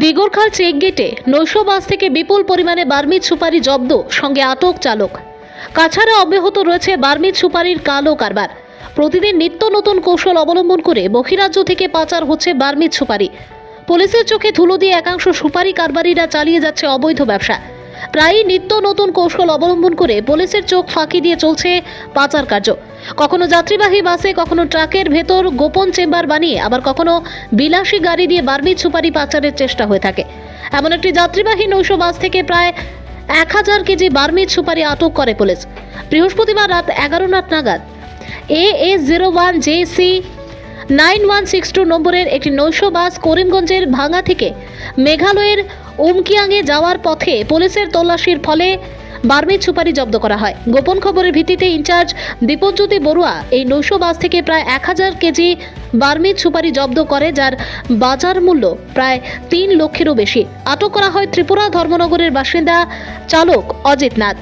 Digarkhal check গেটে নৈশ বাস থেকে বিপুল পরিমাণে বার্মিজ সুপারি জব্দ, সঙ্গে আটক চালক। কাছাড়ে অব্যাহত রয়েছে বার্মিজ সুপারির কালো কারবার। প্রতিদিন নিত্য নতুন কৌশল অবলম্বন করে বহিরাজ্য থেকে পাচার হচ্ছে বার্মিজ সুপারি। পুলিশের চোখে ধুলো দিয়ে একাংশ সুপারি কারবারিরা চালিয়ে যাচ্ছে অবৈধ ব্যবসা। প্রায়ই নিত্য নতুন কৌশল অবলম্বন করে পুলিশের চোখ ফাঁকি দিয়ে চলছে পাচার কার্য। কখনো যাত্রীবাহী বাসে, কখনো ট্রাকের ভেতর গোপন চেম্বার বানিয়ে, আবার কখনো বিলাসী গাড়ি দিয়ে বার্মিজ সুপারি পাচারের চেষ্টা হয়ে থাকে। এমন একটি যাত্রীবাহী নৌশ বাস থেকে প্রায় এক হাজার কেজি বার্মিজ সুপারি আটক করে পুলিশ। বৃহস্পতিবার রাত এগারো নাট নাগাদ A S zero one J C nine one six two নম্বরের একটি নৈশ বাস করিমগঞ্জের ভাঙা থেকে মেঘালয়ের উমকিয়াংয়ে যাওয়ার পথে পুলিশের তল্লাশির ফলে বার্মিজ সুপারি জব্দ করা হয়। গোপন খবরের ভিত্তিতে ইনচার্জ দীপজ্যোতি বড়ুয়া এই নৈশ বাস থেকে প্রায় এক হাজার কেজি বার্মিজ সুপারি জব্দ করে, যার বাজার মূল্য প্রায় তিন লক্ষেরও বেশি। আটক করা হয় ত্রিপুরা ধর্মনগরের বাসিন্দা চালক অজিত নাথ।